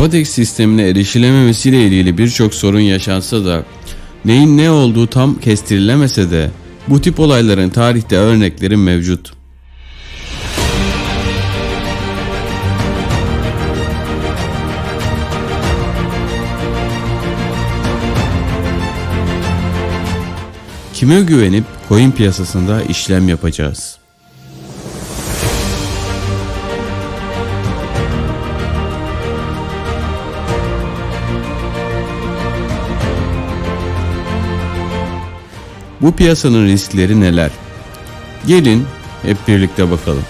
TODEX sistemine erişilememesiyle ilgili birçok sorun yaşansa da neyin ne olduğu tam kestirilemese de bu tip olayların tarihte örnekleri mevcut. Kime güvenip coin piyasasında işlem yapacağız? Bu piyasanın riskleri neler? Gelin hep birlikte bakalım.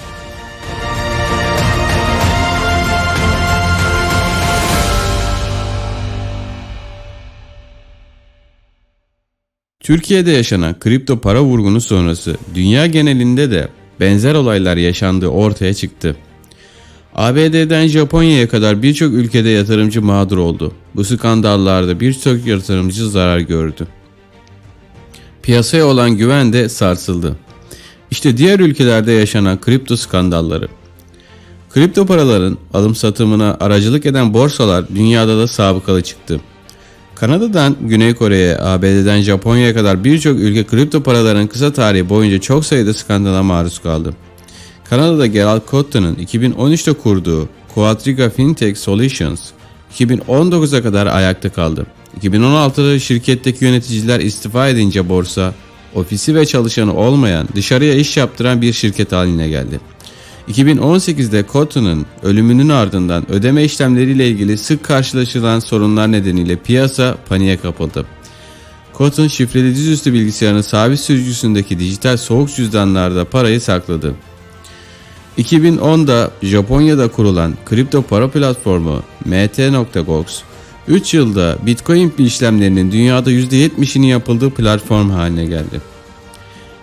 Türkiye'de yaşanan kripto para vurgunu sonrası dünya genelinde de benzer olaylar yaşandığı ortaya çıktı. ABD'den Japonya'ya kadar birçok ülkede yatırımcı mağdur oldu. Bu skandallarda birçok yatırımcı zarar gördü. Piyasaya olan güven de sarsıldı. İşte diğer ülkelerde yaşanan kripto skandalları. Kripto paraların alım satımına aracılık eden borsalar dünyada da sabıkalı çıktı. Kanada'dan Güney Kore'ye, ABD'den Japonya'ya kadar birçok ülke kripto paraların kısa tarihi boyunca çok sayıda skandala maruz kaldı. Kanada'da Gerald Cotton'ın 2013'te kurduğu Quadriga Fintech Solutions 2019'a kadar ayakta kaldı. 2016'da şirketteki yöneticiler istifa edince borsa, ofisi ve çalışanı olmayan, dışarıya iş yaptıran bir şirket haline geldi. 2018'de Cotton'ın ölümünün ardından ödeme işlemleriyle ilgili sık karşılaşılan sorunlar nedeniyle piyasa paniğe kapıldı. Cotton şifreli dizüstü bilgisayarının sabit sürücüsündeki dijital soğuk cüzdanlarda parayı sakladı. 2010'da Japonya'da kurulan kripto para platformu mt.gox 3 yılda Bitcoin işlemlerinin dünyada %70'ini yapıldığı platform haline geldi.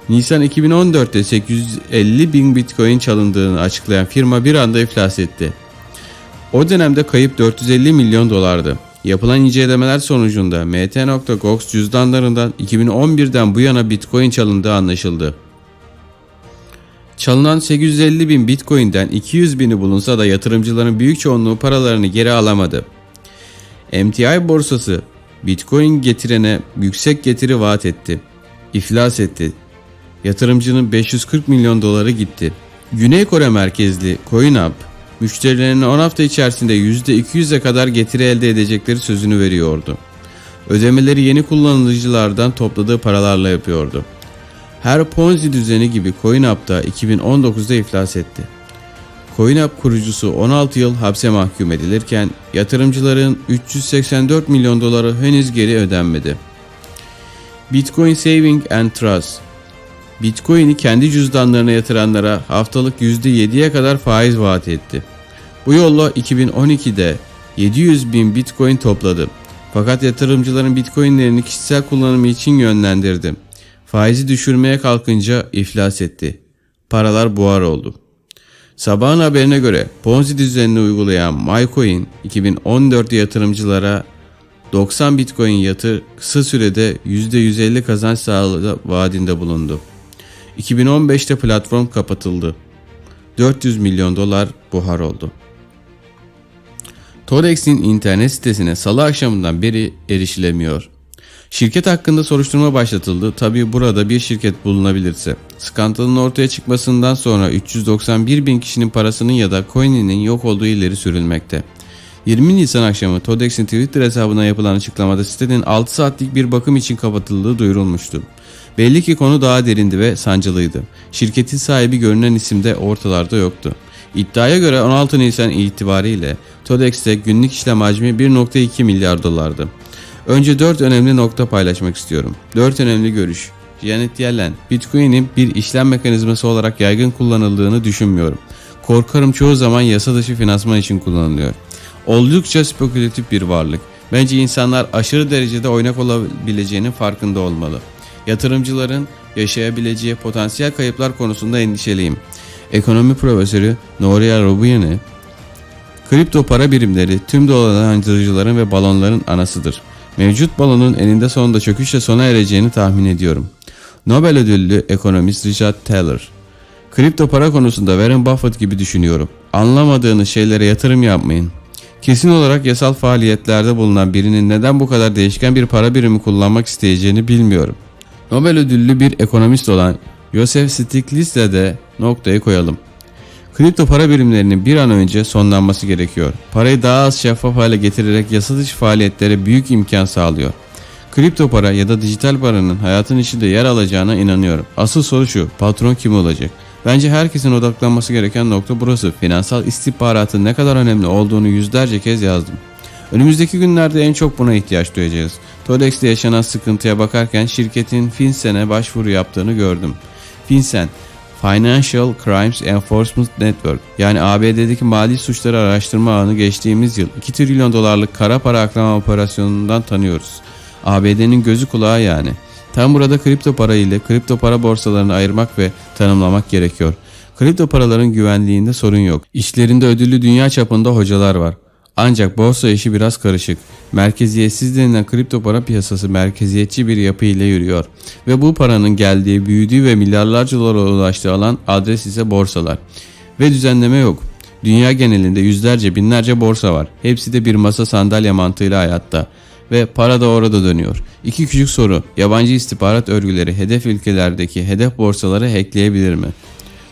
Nisan 2014'te 850 bin Bitcoin çalındığını açıklayan firma bir anda iflas etti. O dönemde kayıp 450 milyon dolardı. Yapılan incelemeler sonucunda mt.gox cüzdanlarından 2011'den bu yana Bitcoin çalındığı anlaşıldı. Çalınan 850 bin Bitcoin'den 200 bini bulunsa da yatırımcıların büyük çoğunluğu paralarını geri alamadı. MTI borsası Bitcoin getirene yüksek getiri vaat etti. İflas etti. Yatırımcının 540 milyon doları gitti. Güney Kore merkezli CoinUp müşterilerine 10 hafta içerisinde %200'e kadar getiri elde edecekleri sözünü veriyordu. Ödemeleri yeni kullanıcılardan topladığı paralarla yapıyordu. Her Ponzi düzeni gibi CoinUp da 2019'da iflas etti. CoinUp kurucusu 16 yıl hapse mahkum edilirken yatırımcıların 384 milyon doları henüz geri ödenmedi. Bitcoin Saving and Trust Bitcoin'i kendi cüzdanlarına yatıranlara haftalık %7'ye kadar faiz vaat etti. Bu yolla 2012'de 700 bin Bitcoin topladı. Fakat yatırımcıların Bitcoin'lerini kişisel kullanımı için yönlendirdi. Faizi düşürmeye kalkınca iflas etti. Paralar buhar oldu. Sabahın haberine göre Ponzi düzenini uygulayan MyCoin 2014 yatırımcılara 90 Bitcoin yatır kısa sürede %150 kazanç sağladı vaadinde bulundu. 2015'te platform kapatıldı. 400 milyon dolar buhar oldu. Todex'in internet sitesine salı akşamından beri erişilemiyor. Şirket hakkında soruşturma başlatıldı. Tabi burada bir şirket bulunabilirse. Skandalın ortaya çıkmasından sonra 391 bin kişinin parasının ya da coin'inin yok olduğu ileri sürülmekte. 20 Nisan akşamı Todex'in Twitter hesabına yapılan açıklamada sitenin 6 saatlik bir bakım için kapatıldığı duyurulmuştu. Belli ki konu daha derindi ve sancılıydı. Şirketin sahibi görünen isimde ortalarda yoktu. İddiaya göre 16 Nisan itibariyle Todex'te günlük işlem hacmi 1.2 milyar dolardı. Önce 4 önemli nokta paylaşmak istiyorum. 4 önemli görüş. Janet Yellen, Bitcoin'in bir işlem mekanizması olarak yaygın kullanıldığını düşünmüyorum. Korkarım çoğu zaman yasa dışı finansman için kullanılıyor. Oldukça spekülatif bir varlık. Bence insanlar aşırı derecede oynak olabileceğinin farkında olmalı. Yatırımcıların yaşayabileceği potansiyel kayıplar konusunda endişeliyim. Ekonomi profesörü Noria Robiane, kripto para birimleri tüm dolandırıcıların ve balonların anasıdır. Mevcut balonun eninde sonunda çöküşle sona ereceğini tahmin ediyorum. Nobel ödüllü ekonomist Richard Thaler, kripto para konusunda Warren Buffett gibi düşünüyorum. Anlamadığınız şeylere yatırım yapmayın. Kesin olarak yasal faaliyetlerde bulunan birinin neden bu kadar değişken bir para birimi kullanmak isteyeceğini bilmiyorum. Nobel ödüllü bir ekonomist olan Joseph Stiglitz'le de noktayı koyalım. Kripto para birimlerinin bir an önce sonlanması gerekiyor. Parayı daha az şeffaf hale getirerek yasa dışı faaliyetlere büyük imkan sağlıyor. Kripto para ya da dijital paranın hayatın içinde yer alacağına inanıyorum. Asıl soru şu, patron kim olacak? Bence herkesin odaklanması gereken nokta burası. Finansal istihbaratın ne kadar önemli olduğunu yüzlerce kez yazdım. Önümüzdeki günlerde en çok buna ihtiyaç duyacağız. Todex'te yaşanan sıkıntıya bakarken şirketin FinCEN'e başvuru yaptığını gördüm. FinCEN, Financial Crimes Enforcement Network yani ABD'deki mali suçları araştırma ağını geçtiğimiz yıl 2 trilyon dolarlık kara para aklama operasyonundan tanıyoruz. ABD'nin gözü kulağı yani. Tam burada kripto para ile kripto para borsalarını ayırmak ve tanımlamak gerekiyor. Kripto paraların güvenliğinde sorun yok. İşlerinde ödüllü dünya çapında hocalar var. Ancak borsa işi biraz karışık. Merkeziyetsiz denilen kripto para piyasası merkeziyetçi bir yapı ile yürüyor. Ve bu paranın geldiği, büyüdüğü ve milyarlarca dolara ulaştığı alan adres ise borsalar. Ve düzenleme yok. Dünya genelinde yüzlerce binlerce borsa var. Hepsi de bir masa sandalye mantığıyla hayatta. Ve para da orada dönüyor. İki küçük soru. Yabancı istihbarat örgüleri hedef ülkelerdeki hedef borsaları hackleyebilir mi?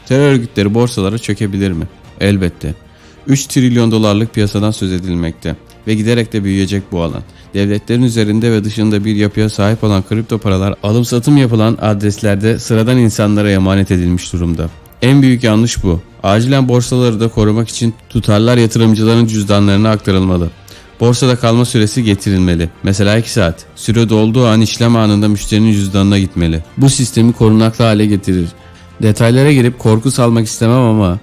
Terör örgütleri borsalara çökebilir mi? Elbette. 3 trilyon dolarlık piyasadan söz edilmekte ve giderek de büyüyecek bu alan. Devletlerin üzerinde ve dışında bir yapıya sahip olan kripto paralar alım satım yapılan adreslerde sıradan insanlara emanet edilmiş durumda. En büyük yanlış bu. Acilen borsaları da korumak için tutarlar yatırımcıların cüzdanlarına aktarılmalı. Borsada kalma süresi getirilmeli. Mesela 2 saat. Süre dolduğu an işlem anında müşterinin cüzdanına gitmeli. Bu sistemi korunaklı hale getirir. Detaylara girip korku salmak istemem ama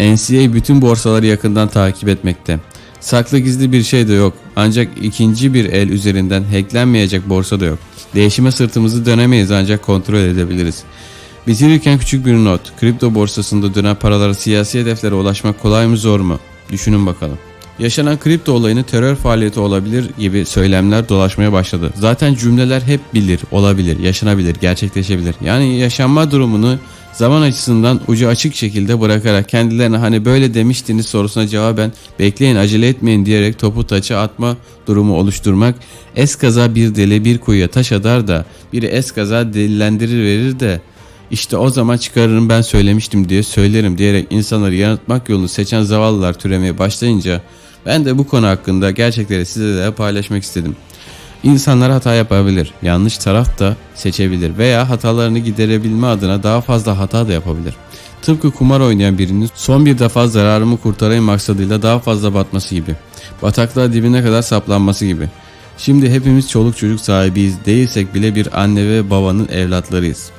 NCA bütün borsaları yakından takip etmekte. Saklı gizli bir şey de yok. Ancak ikinci bir el üzerinden hacklenmeyecek borsa da yok. Değişime sırtımızı dönemeyiz ancak kontrol edebiliriz. Bitirirken küçük bir not. Kripto borsasında dönen paralara siyasi hedeflere ulaşmak kolay mı zor mu? Düşünün bakalım. Yaşanan kripto olayını terör faaliyeti olabilir gibi söylemler dolaşmaya başladı. Zaten cümleler hep bilir, olabilir, yaşanabilir, gerçekleşebilir. Yani yaşanma durumunu zaman açısından ucu açık şekilde bırakarak kendilerine hani böyle demiştiniz sorusuna cevaben bekleyin acele etmeyin diyerek topu taça atma durumu oluşturmak eskaza bir deli bir kuyuya taş atar da biri eskaza delilendirir verir de işte o zaman çıkarırım ben söylemiştim diye söylerim diyerek insanları yanıltmak yolunu seçen zavallılar türemeye başlayınca ben de bu konu hakkında gerçekleri size de paylaşmak istedim. İnsanlar hata yapabilir, yanlış taraf da seçebilir veya hatalarını giderebilme adına daha fazla hata da yapabilir. Tıpkı kumar oynayan birinin son bir defa zararımı kurtarayım maksadıyla daha fazla batması gibi. Bataklığa dibine kadar saplanması gibi. Şimdi hepimiz çoluk çocuk sahibiyiz değilsek bile bir anne ve babanın evlatlarıyız.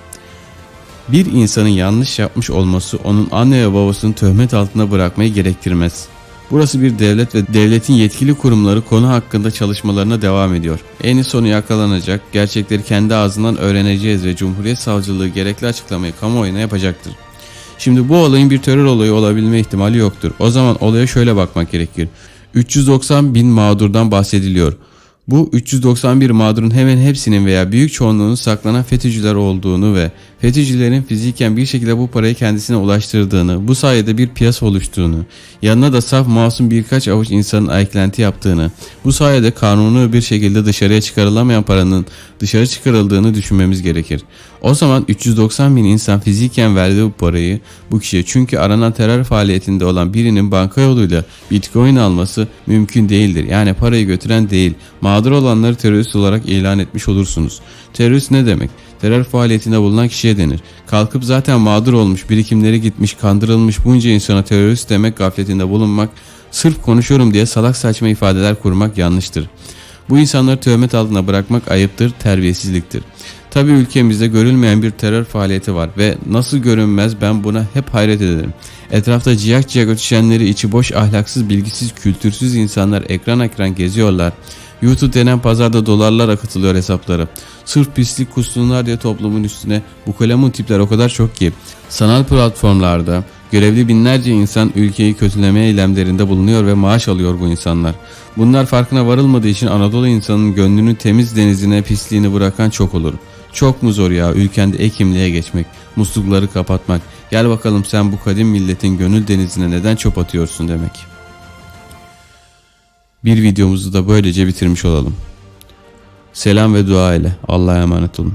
Bir insanın yanlış yapmış olması onun anne ve babasını töhmet altına bırakmayı gerektirmez. Burası bir devlet ve devletin yetkili kurumları konu hakkında çalışmalarına devam ediyor. En sonu yakalanacak, gerçekleri kendi ağzından öğreneceğiz ve Cumhuriyet Savcılığı gerekli açıklamayı kamuoyuna yapacaktır. Şimdi bu olayın bir terör olayı olabilme ihtimali yoktur. O zaman olaya şöyle bakmak gerekir. 390 bin mağdurdan bahsediliyor. Bu 391 mağdurun hemen hepsinin veya büyük çoğunluğunun saklanan FETÖ'cüler olduğunu ve FETÖ'cülerin fiziken bir şekilde bu parayı kendisine ulaştırdığını, bu sayede bir piyasa oluştuğunu, yanına da saf masum birkaç avuç insanın eklenti yaptığını, bu sayede kanunu bir şekilde dışarıya çıkarılamayan paranın dışarı çıkarıldığını düşünmemiz gerekir. O zaman 390 bin insan fiziken verdiği bu parayı bu kişiye çünkü aranan terör faaliyetinde olan birinin banka yoluyla bitcoin alması mümkün değildir. Yani parayı götüren değil, mağdur olanları terörist olarak ilan etmiş olursunuz. Terörist ne demek? Terör faaliyetinde bulunan kişiye denir. Kalkıp zaten mağdur olmuş, birikimleri gitmiş, kandırılmış bunca insana terörist demek gafletinde bulunmak, sırf konuşuyorum diye salak saçma ifadeler kurmak yanlıştır. Bu insanları töhmet altına bırakmak ayıptır, terbiyesizliktir. Tabi ülkemizde görülmeyen bir terör faaliyeti var ve nasıl görünmez ben buna hep hayret ederim. Etrafta ciyak ciyak ötüşenleri içi boş ahlaksız bilgisiz kültürsüz insanlar ekran ekran geziyorlar. YouTube denen pazarda dolarlar akıtılıyor hesapları. Sırf pislik kussunlar diye toplumun üstüne bu kalemun tipler o kadar çok ki. Sanal platformlarda görevli binlerce insan ülkeyi kötüleme eylemlerinde bulunuyor ve maaş alıyor bu insanlar. Bunlar farkına varılmadığı için Anadolu insanının gönlünü temiz denizine pisliğini bırakan çok olur. Çok mu zor ya ülkende ekimliğe geçmek, muslukları kapatmak. Gel bakalım sen bu kadim milletin gönül denizine neden çöp atıyorsun demek.'' Bir videomuzu da böylece bitirmiş olalım. Selam ve dua ile. Allah'a emanet olun.